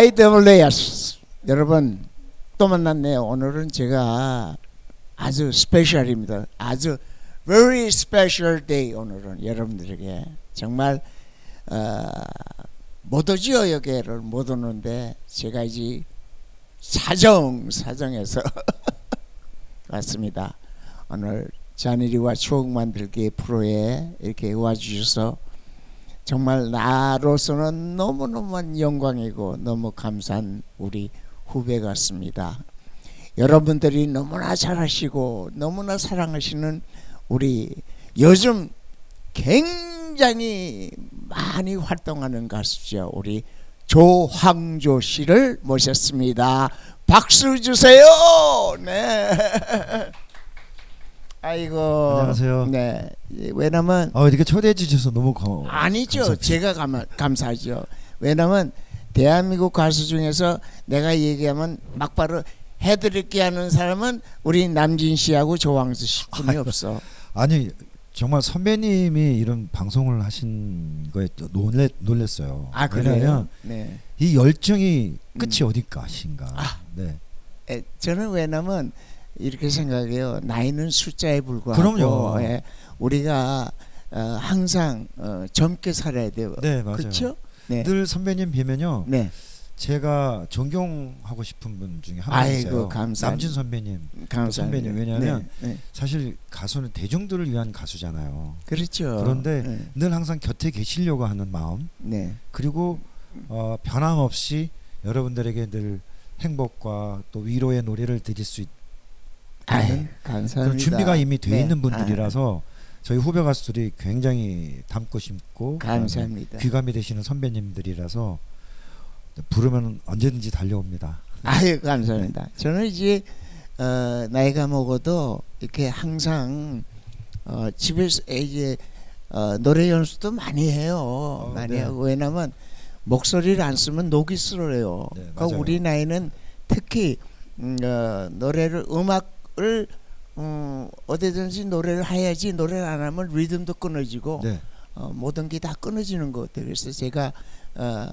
IWS 여러분 또 만났네요. 오늘은 제가 아주 스페셜입니다. 아주 very special day 오늘은 여러분들에게 정말 어, 못 오지요 여기를 못 오는데 제가 이제 사정 사정해서 왔습니다. 오늘 자네리와 추억 만들기 프로에 이렇게 와주셔서 정말 나로서는 너무너무 영광이고 너무 감사한 우리 후배 같습니다. 여러분들이 너무나 잘하시고 너무나 사랑하시는 우리 요즘 굉장히 많이 활동하는 가수죠. 우리 조황조 씨를 모셨습니다. 박수 주세요. 네. 아이고. 안녕하세요. 네. 왜냐면 아 이렇게 초대해 주셔서 너무 고 아니죠. 감사합니다. 제가 감, 감사하죠. 왜냐면 대한민국 가수 중에서 내가 얘기하면 막바로 해드릴게 하는 사람은 우리 남진 씨하고 조황수 씨뿐이 없어. 아니 정말 선배님이 이런 방송을 하신 거에 또 놀래 놀랬어요. 아 그래요? 네. 이 열정이 끝이 음. 어디까신가. 아. 네. 에, 저는 왜냐면 이렇게 생각해요. 나이는 숫자에 불과하고 그럼요. 예, 우리가 어, 항상 어, 젊게 살아야 돼요. 네 맞아요. 그렇죠? 네. 늘 선배님 뵈면요. 네. 제가 존경하고 싶은 분 중에 한분 아이고, 있어요. 감사합니다. 남진 선배님. 감사합니다. 선배님, 왜냐하면 네, 네. 사실 가수는 대중들을 위한 가수잖아요. 그렇죠. 그런데 네. 늘 항상 곁에 계시려고 하는 마음. 네. 그리고 어, 변함없이 여러분들에게 늘 행복과 또 위로의 노래를 드릴 수 있는 아이, 감사합니다. 그런 준비가 이미 돼 네. 있는 분들이라서 저희 후배 가수들이 굉장히 닮고 싶고 감사합니다. 귀감이 되시는 선배님들이라서 부르면 언제든지 달려옵니다. 아유 감사합니다. 저는 이제 어, 나이가 먹어도 이렇게 항상 어, 집에서 이제 어, 노래 연습도 많이 해요. 많이 네. 하고 왜냐면 목소리를 안 쓰면 녹이 슬어요. 네, 그러니까. 우리 나이는 특히 음, 어, 노래를 음악 을 음, 어디든지 노래를 해야지 노래를 안 하면 리듬도 끊어지고 네. 어, 모든 게 다 끊어지는 것 같아요. 그래서 제가 어,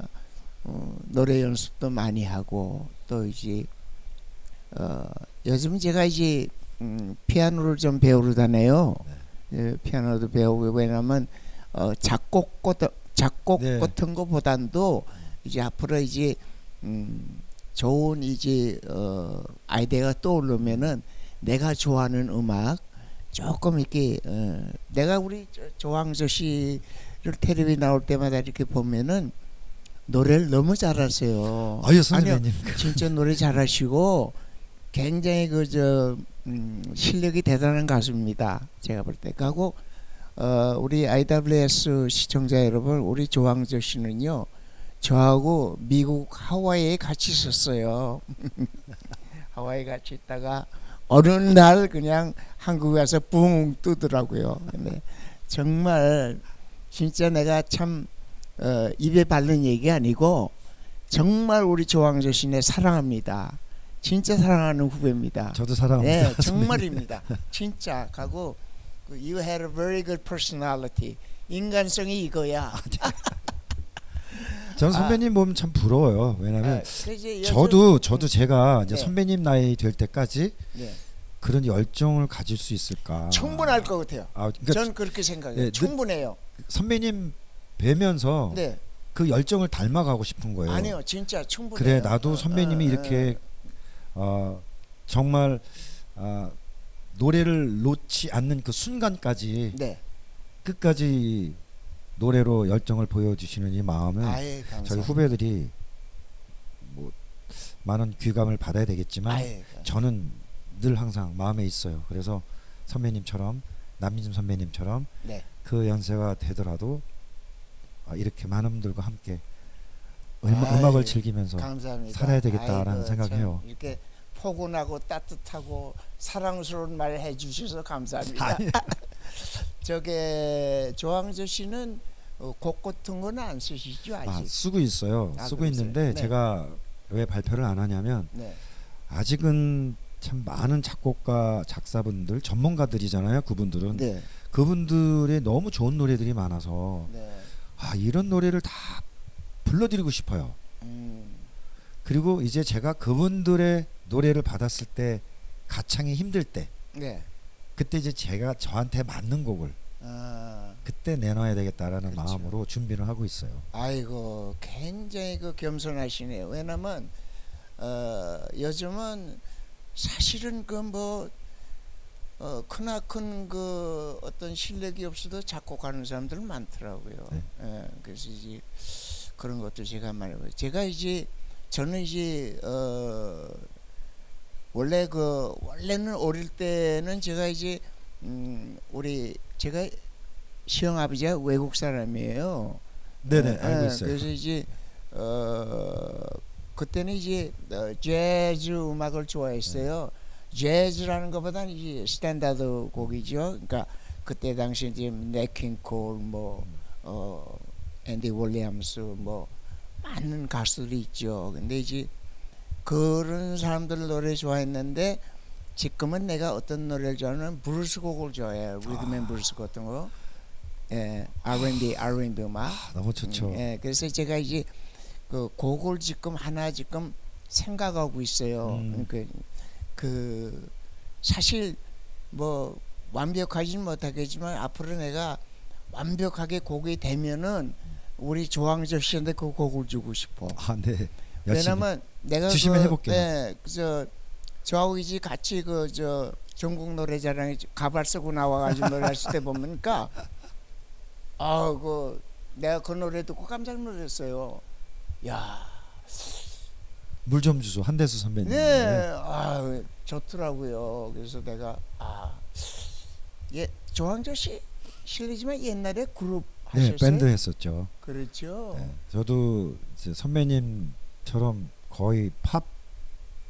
어, 노래 연습도 많이 하고 또 이제 어, 요즘 제가 이제 음, 피아노를 좀 배우러 다녀요. 예, 피아노도 배우고 왜냐면 어, 작곡 것 작곡 네. 같은 거보단도 이제 앞으로 이제 음, 좋은 이제 어, 아이디어가 떠오르면은 내가 좋아하는 음악 조금 이렇게 어, 내가 우리 조- 조항조 씨를 텔레비 나올 때마다 이렇게 보면은 노래를 너무 잘하세요. 아유 선배님. 진짜 노래 잘하시고 굉장히 그저 음, 실력이 대단한 가수입니다. 제가 볼 때. 하고 어, 우리 IWS 시청자 여러분, 우리 조항조 씨는요. 저하고 미국 하와이에 같이 있었어요. 하와이 같이 있다가 어느 날 그냥 한국에 와서 붕 뜨더라고요. 근데 정말 진짜 내가 참 어, 입에 바른 얘기 아니고 정말 우리 조항조 씨네 사랑합니다. 진짜 사랑하는 후배입니다. 저도 사랑합니다. 네. 정말입니다. 진짜 가고 그 you had a very good personality. 인간성이 이거야. 저는 선배님 보면 참 부러워요. 아, 왜냐하면 그 저도 저도 제가 이제 네. 선배님 나이 될 때까지 네, 그런 열정을 가질 수 있을까? 충분할 것 같아요. 아, 그러니까 전 그렇게 생각해요. 네, 충분해요. 선배님 뵈면서 네, 그 열정을 닮아가고 싶은 거예요. 아니요, 진짜 충분해요. 그래 나도 어, 선배님이 어, 이렇게 어, 정말 아, 노래를 놓지 않는 그 순간까지 네, 끝까지 노래로 열정을 보여주시는 이 마음은 아예. 저희 후배들이 뭐 많은 귀감을 받아야 되겠지만 아예 저는 늘 항상 마음에 있어요. 그래서 선배님처럼 남민준 선배님처럼 네. 그 연세가 되더라도 아, 이렇게 많은 분들과 함께 음악, 아이, 음악을 즐기면서 감사합니다. 살아야 되겠다라는 아이고, 생각해요. 참 이렇게 포근하고 따뜻하고 사랑스러운 말 해주셔서 감사합니다. 저게 조항조 씨는 어, 곡 같은 거는 안 쓰시죠 아직? 아, 쓰고 있어요. 아, 쓰고 그러세요? 있는데 네. 제가 왜 발표를 안 하냐면 네. 아직은 참 많은 작곡가 작사분들 전문가들이잖아요. 그분들은 네. 그분들의 너무 좋은 노래들이 많아서 네. 아 이런 노래를 다 불러드리고 싶어요. 음. 그리고 이제 제가 그분들의 노래를 받았을 때 가창이 힘들 때 네. 그때 이제 제가 저한테 맞는 곡을 아, 그때 내놔야 되겠다라는 그렇죠. 마음으로 준비를 하고 있어요. 아이고 굉장히 그 겸손하시네요. 왜냐면 어, 요즘은 사실은 그뭐 어, 크나큰 그 어떤 실력이 없어도 작곡하는 사람들 많더라고요. 네. 예, 그래서 이제 그런 것도 제가 말해요. 제가 이제 저는 이제 어, 원래 그 원래는 어릴 때는 제가 이제 음, 우리 제가 시형 아버지가 외국 사람이에요. 네네 예, 알고 예, 있어요. 그래서 이제 어 그때는 이제 어, 재즈 음악을 좋아했어요. 재즈라는 것보다는 이제 스탠다드 곡이죠. 그러니까 그때 당시 이제 네킹콜 뭐어 앤디 윌리엄스 뭐 많은 가수들이 있죠. 근데 이제 그런 사람들 노래 좋아했는데 지금은 내가 어떤 노래를 좋아하는 브루스 곡을 좋아해요. 리듬앤 브루스 같은 거. 예, R&B, R&B 음악. 아, 너무 좋죠. 음, 예, 그래서 제가 이제 그 곡을 지금 하나 지금 생각하고 있어요. 음. 그, 그 사실 뭐 완벽하지는 못하겠지만 앞으로 내가 완벽하게 곡이 되면은 우리 조항조 씨한테 그 곡을 주고 싶어. 아, 네. 열심히. 왜냐면 내가 주시면 그, 해볼게요. 예, 그저 저하고 이제 같이 그 저 전국 노래자랑에 가발 쓰고 나와가지고 노래했을 때 보니까 아그 내가 그 노래 듣고 깜짝 놀랐어요. 야, 물 좀 주소 한대수 선배님. 네, 아 좋더라고요. 그래서 내가 아, 예, 조항조 씨 실례지만 옛날에 그룹 네, 하셨어요. 밴드 했었죠. 그렇죠. 네, 저도 선배님 처럼 거의 팝,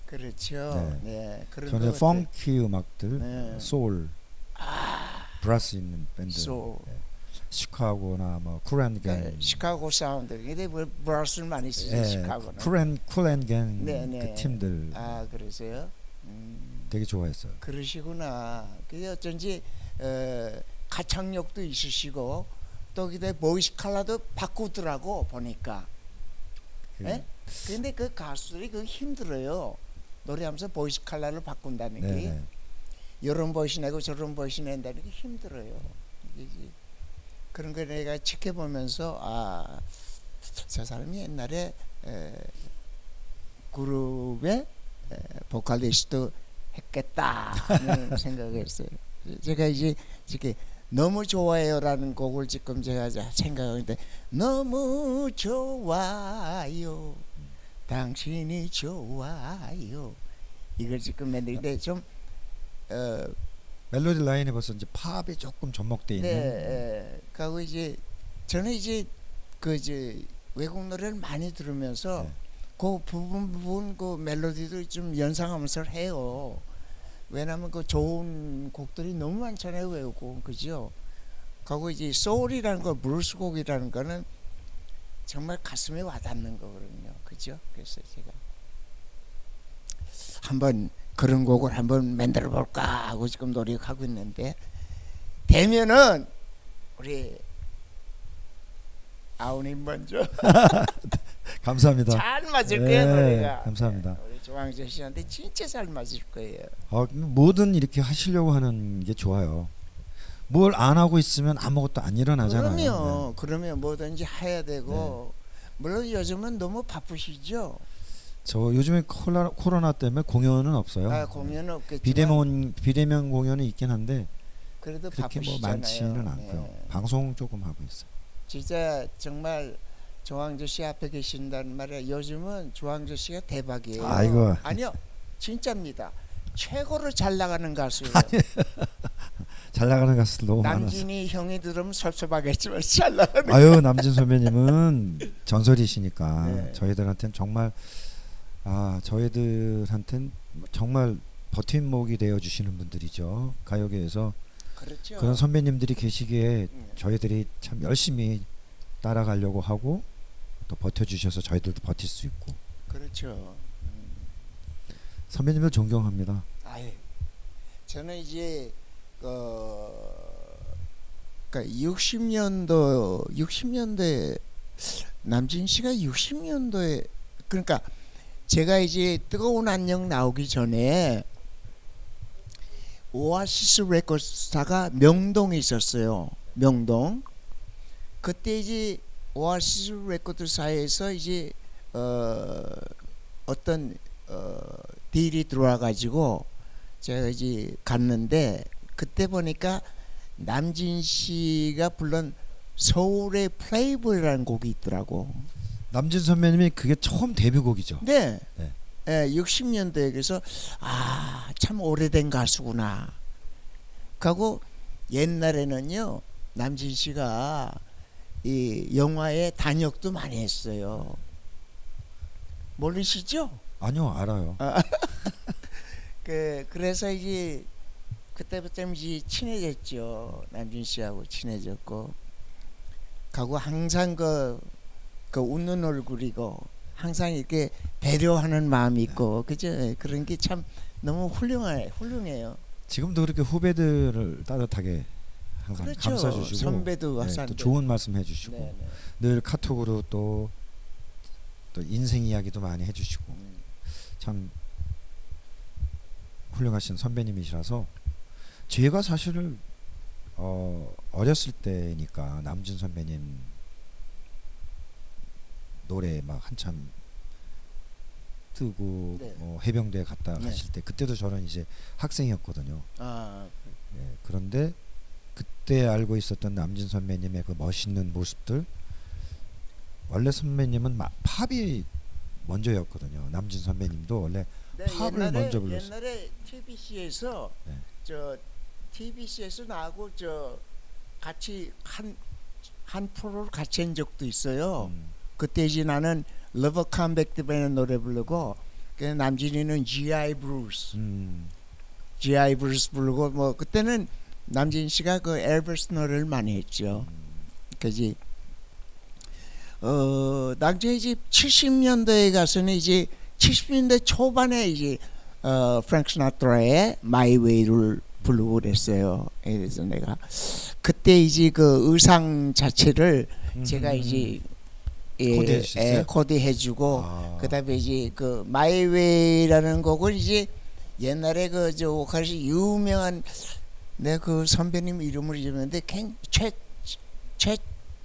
그렇죠. 네, 그런 저는 것 펑키 음악들, 네. 소울, 아, 브라스 있는 밴드, 소울. 네. 시카고나 뭐 쿨앤갱, 네, 시카고 사운드. 근데 뭐 브라스를 많이 쓰죠 예, 시카고는. 쿨앤 쿨앤갱 네, 네. 그 팀들 아 그러세요? 음, 되게 좋아했어요. 그러시구나. 그게 어쩐지 어, 가창력도 있으시고 또 그때 보이스 칼라도 바꾸더라고 보니까. 그, 예? 근데 그 가수들이 그 힘들어요. 노래하면서 보이스 칼라를 바꾼다는 네, 게 네. 이런 보이스 내고 저런 보이스 낸다는 게 힘들어요. 이게 그런 거 내가 지켜보면서 아 저 사람이 옛날에 에, 그룹의 에, 보컬리스트 했겠다는 생각을 했어요. 제가 이제 이렇게 너무 좋아요라는 곡을 지금 제가 자- 생각하는데 너무 좋아요 당신이 좋아요 이걸 지금 만들는데 좀 어, 멜로디 라인에 벌써 이제 팝이 조금 접목돼 네, 있는 예. 그리고 이제 저는 이제 그 이제 외국 노래를 많이 들으면서 네. 그 부분 부분 그 멜로디도 좀 연상하면서 해요. 왜냐하면 그 좋은 곡들이 너무 많잖아요 외국 그죠? 그리고 이제 소울이라는 거 브루스 곡이라는 거는 정말 가슴에 와닿는 거거든요, 그죠? 그래서 제가 한번 그런 곡을 한번 만들어 볼까 하고 지금 노력하고 있는데 되면은 우리 아우님 먼저 감사합니다. 잘 맞을 네, 거예요 노래가. 감사합니다. 네, 조항조 씨한테 진짜 잘 맞을 거예요. 어, 뭐든 이렇게 하시려고 하는 게 좋아요. 뭘 안 하고 있으면 아무것도 안 일어나잖아요. 네. 그러면 그러면 뭐든지 해야 되고 물론 요즘은 너무 바쁘시죠. 저 요즘에 코로나, 코로나 때문에 공연은 없어요. 아 공연은 없겠지만 비대면 비대면 공연은 있긴 한데 그래도 그렇게 뭐 바쁘시잖아요. 많지는 않고요. 네. 방송 조금 하고 있어요. 진짜 정말 조항조 씨 앞에 계신다는 말에 요즘은 조항조 씨가 대박이에요. 아이고. 아니요, 진짜입니다. 최고로 잘 나가는 가수예요. 잘 나가는 가수들 너무 많아서. 남진이 형이 들으면 섭섭하겠지만 잘 나가는. 아유 남진 선배님은 전설이시니까 네. 저희들한테는 정말 아 저희들한테는 정말 버팀목이 되어 주시는 분들이죠 가요계에서 그렇죠. 그런 선배님들이 계시기에 음. 저희들이 참 열심히 따라가려고 하고 또 버텨주셔서 저희들도 버틸 수 있고 그렇죠. 음. 선배님들 존경합니다. 아예 저는 이제 그 그러니까 60년도 60년대 남진 씨가 60년도에 그러니까 제가 이제 뜨거운 안녕 나오기 전에 오아시스 레코드사가 명동에 있었어요. 명동. 그때 이제 오아시스 레코드사에서 이제 어 어떤 어 딜이 들어와 가지고 제가 이제 갔는데 그때 보니까 남진 씨가 불른 서울의 플레이보이라는 곡이 있더라고. 남진 선배님이 그게 처음 데뷔곡이죠. 네. 네. 예, 60년대에 그래서 아, 참 오래된 가수구나. 하고 옛날에는요. 남진 씨가 이 영화에 단역도 많이 했어요. 모르시죠? 아니요, 알아요. 그 그래서 이제 그때부터 이제 친해졌죠. 남진 씨하고 친해졌고 가고 항상 그, 그 웃는 얼굴이고 항상 이렇게 배려하는 마음이 있고 그죠? 그런 게 참 너무 훌륭해 훌륭해요. 지금도 그렇게 후배들을 따뜻하게 항상 그렇죠. 감싸주시고 선배도 네. 또 좋은 말씀 해주시고 네, 네. 늘 카톡으로 또, 또 인생 이야기도 많이 해주시고 음. 참 훌륭하신 선배님이시라서 제가 사실을 어, 어렸을 때니까 남준 선배님 노래 막 한참 뜨고 네. 어, 해병대 갔다 네. 가실 때 그때도 저는 이제 학생이었거든요. 아, 예, 그런데 그때 알고 있었던 남진 선배님의 그 멋있는 모습들 원래 선배님은 마, 팝이 먼저였거든요. 남진 선배님도 원래 네, 팝을 옛날에, 먼저 불렀어요. 옛날에 TBC에서 네. 저 TBC에서 나하고 저 같이 한 한 프로를 같이 한 적도 있어요. 음, 그때 이제 나는 러버 컴백트라는 노래 부르고 그 남진이는 GI 브루스, 음, GI 브루스 부르고 뭐 그때는 남진 씨가 그 엘버스 노래를 많이 했죠. 그지. 어 나중에 이제 70년대에 가서는 이제 70년대 초반에 이제 어 프랭크 시나트라의 마이 웨이를 부르고 그랬어요. 그래서 내가 그때 이제 그 의상 자체를 음, 제가 음, 이제 주셨어요? 예, 코디해주고 아, 그다음에 이제 그 마이웨이라는 곡을 이제 옛날에 그저 오카시 유명한 내 그 선배님 이름을 잊었는데 최 최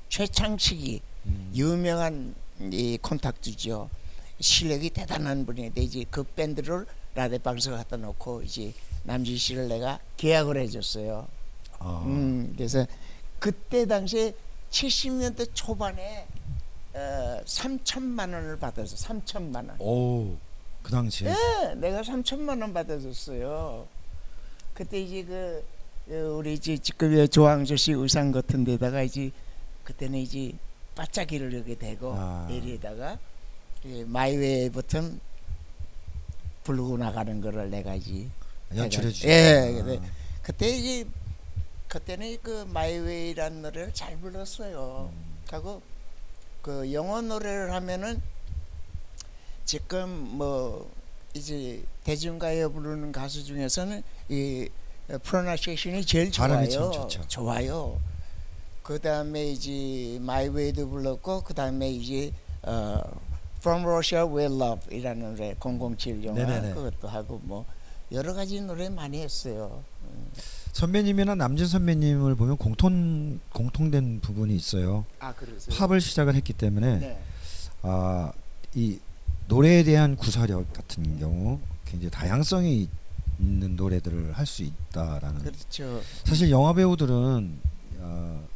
최창식이 음, 유명한 이 콘탁트죠. 실력이 대단한 분인데 이제 그 밴드를 라데방서 갖다 놓고 이제 남진 씨를 내가 계약을 해줬어요. 아, 음, 그래서 그때 당시에 70년대 초반에 어, 3천만 원을 받아서 3천만 원. 오, 그 당시에 네, 내가 3천만 원 받아줬어요. 그때 이제 그 어, 우리 이제 지금 조항조 씨 의상 같은 데다가 이제 그때는 이제 바짝이를 이렇게 대고 아. 에리에다가 이 마이웨이 버튼 부르고 나가는 거를 내가 이제 연출해 주셨 예, 네. 그때 이제 그때는 그 마이웨이라는 노래를 잘 불렀어요. 음. 하고 그 영어 노래를 하면은 지금 뭐 이제 대중가요 부르는 가수 중에서는 이 프로나시에이션이 제일 발음이 좋아요. 참 좋죠. 좋아요. 그 다음에 이제 My Way도 불렀고 그 다음에 이제 어, From Russia with Love이라는 노래 007 영화 네네네. 그것도 하고 뭐 여러 가지 노래 많이 했어요. 선배님이나 남진 선배님을 보면 공통 공통된 부분이 있어요. 아 그러세요? 팝을 시작을 했기 때문에 네. 아, 이 노래에 대한 구사력 같은 경우 굉장히 다양성이 있는 노래들을 할 수 있다라는 그렇죠. 사실 영화 배우들은 어,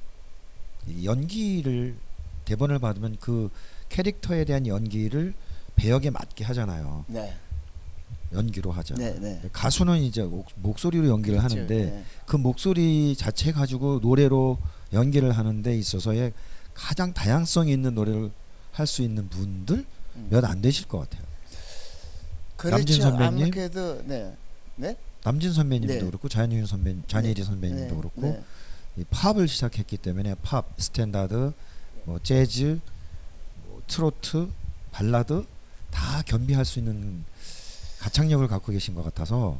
이 연기를 대본을 받으면 그 캐릭터에 대한 연기를 배역에 맞게 하잖아요. 네. 연기로 하자. 네, 네. 가수는 이제 목, 목소리로 연기를 그렇죠. 하는데 네. 그 목소리 자체 가지고 노래로 연기를 하는 데 있어서의 가장 다양성이 있는 노래를 할 수 있는 분들 음. 몇안 되실 것 같아요. 그렇죠. 남진 선배님? 아무래도 네. 남진 선배님도 네. 그렇고 잔유인 선배, 잔예리 네. 선배님도 네. 그렇고 네. 이 팝을 시작했기 때문에 팝, 스탠다드, 뭐 재즈, 뭐 트로트, 발라드 다 겸비할 수 있는 가창력을 갖고 계신 것 같아서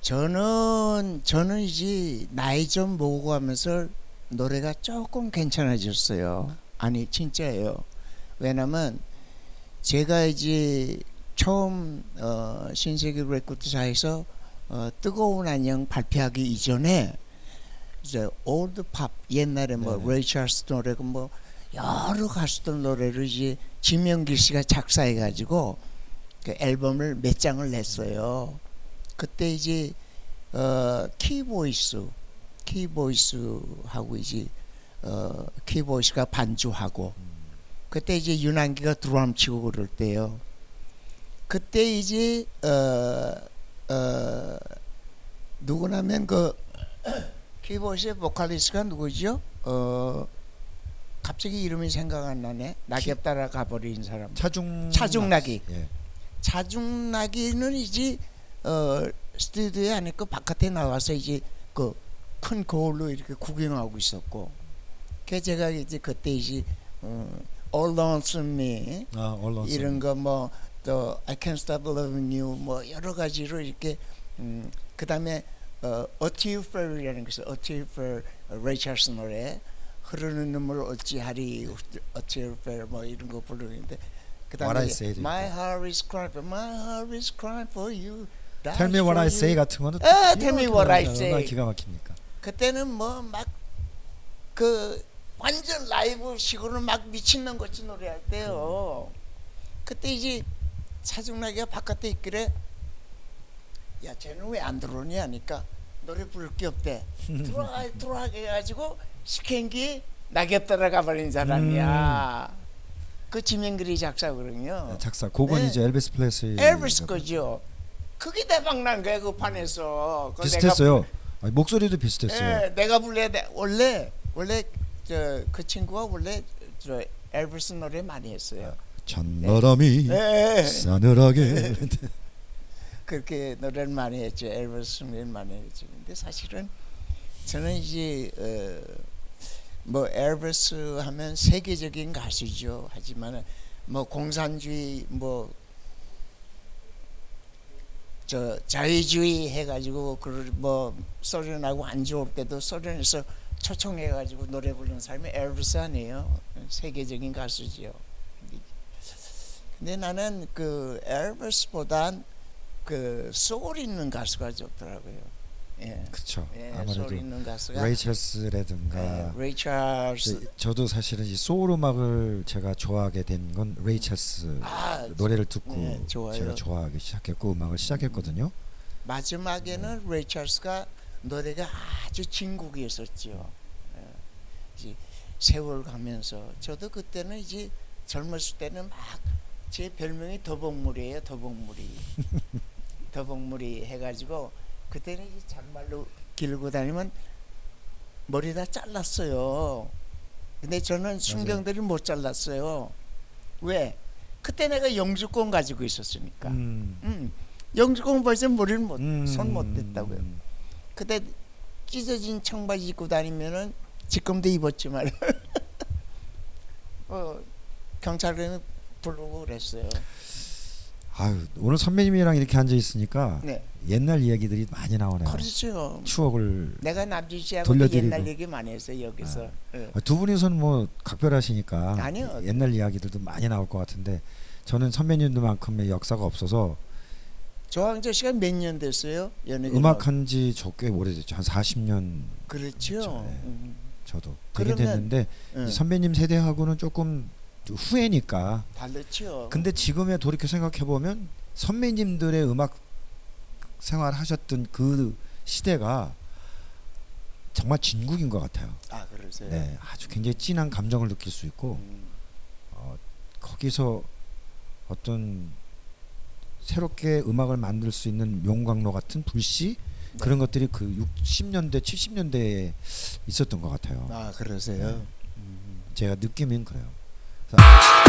저는 저는 이제 나이 좀 먹고 가면서 노래가 조금 괜찮아졌어요. 아니 진짜예요. 왜냐면 제가 이제 처음 어, 신세계 레코드사에서 어, 뜨거운 안녕 발표하기 이전에 이제 올드 팝 옛날에 뭐 네네. 레이 찰스 노래고 뭐 여러 가수들 노래를 이제 지명길 씨가 작사해 가지고 그 앨범을 몇 장을 냈어요. 그때 이제 어 키보이스 키보이스 하고 이제 어 키보이스가 반주하고 그때 이제 윤한기가 드럼 치고 그럴 때요. 그때 이제 어 어 누구냐면 그 키보이스의 보컬리스트가 누구죠? 어 갑자기 이름이 생각 안 나네. 낙엽 따라 가버린 사람. 차중 차중락이. 예. 차중나기는 이제 어 스튜디오에 안 있고 바깥에 나와서 이제 그 큰 거울로 이렇게 구경하고 있었고 그 제가 이제 그때 이제 어, All Lonesome Me 아, 언론 이런 거뭐 또 I Can't Stop Loving You 뭐 여러 가지로 이렇게 음 그 다음에 어 A Tear Fall이라는 거 있어요. A Tear 레이 찰스 노래 흐르는 눈물 어찌하리 A Tear Fall 뭐 이런 거 부르는데 그 다음에 Say 도 My heart is crying for My heart is crying for you Tell me what I say 같은 거는 아, Tell me what I 얼마나 say. 기가 막힙니까? 그때는 뭐 막 그 완전 라이브식으로 막 미친놈 같이 노래할 때요. 그때 이제 차중나기가 바깥에 있길래 야 쟤는 왜 안 들어오니 하니까 노래 부를 게 없대. 들어와 들어와 해가지고 시켄기 낙엽 따라가 버린 사람이야. 그 지명글이 작사거든요. 네, 작사 곡은 네. 이제 엘비스 플레스리 엘비스 거죠. 그게 대박 난 거야 그 판에서. 비슷했어요. 아니, 목소리도 비슷했어요. 예, 내가 불러야 돼. 원래 원래 저 그 친구가 원래 저 엘비스 노래 많이 했어요. 찬바람이 예, 예. 싸늘하게 그렇게 노래를 많이 했죠. 엘비스 노래를 많이 했죠. 근데 사실은 저는 이제 어, 뭐 엘비스 하면 세계적인 가수죠. 하지만 뭐 공산주의 뭐 저 자유주의 해가지고 그뭐 소련하고 안 좋을 때도 소련에서 초청해가지고 노래 부르는 사람이 엘비스 아니에요. 세계적인 가수지요. 근데 나는 그 엘비스보단 그 소울 있는 가수가 좋더라고요. 예, 그렇죠. 예 아무래도 소울 있는 가수가 레이첼스라든가 예, 레이 찰스. 저- 저도 사실은 이 소울 음악을 제가 좋아하게 된 건 레이첼스 아, 노래를 듣고 네, 좋아요. 제가 좋아하기 시작했고 음악을 시작했거든요. 마지막에는 레이 찰스가 노래가 아주 진국이었었죠. 예, 세월 가면서 저도 그때는 이제 젊었을 때는 막 제 별명이 더벅물이에요. 더벅물이. 더벅물이 해가지고 그때는 이제 장말로 길고 다니면 머리 다 잘랐어요. 근데 저는 순경들이 못 잘랐어요. 왜? 그때 내가 영주권 가지고 있었으니까. 음. 음, 영주권 벌써 머리를 못, 음. 손못 댔다고요. 그때 찢어진 청바지 입고 다니면은 지금도 입었지만 어, 경찰관이 부르고 그랬어요. 아유 오늘 선배님이랑 이렇게 앉아 있으니까 네, 옛날 이야기들이 많이 나오네요. 그렇죠. 추억을 내가 남준 씨하고 돌려드리고. 옛날 얘기 많이 했어요 여기서. 예. 아, 두 분이서는 뭐 각별하시니까 아니요. 옛날 이야기들도 많이 나올 것 같은데 저는 선배님들만큼의 역사가 없어서 조항조 씨가 몇 년 됐어요? 연예계 음악한 지 저 꽤 오래됐죠. 한 40년 그렇죠. 네. 음, 저도 그러면- 됐는데 예. 이제 선배님 세대하고는 조금 후회니까. 다르죠. 근데 지금에 돌이켜 생각해 보면 선배님들의 음악 생활 하셨던 그 시대가 정말 진국인 것 같아요. 아 그러세요. 네, 아주 굉장히 진한 감정을 느낄 수 있고 음, 어, 거기서 어떤 새롭게 음악을 만들 수 있는 용광로 같은 불씨 네. 그런 것들이 그 60년대 70년대에 있었던 것 같아요. 아 그러세요. 네. 음. 제가 느낌은 그래요. 그래서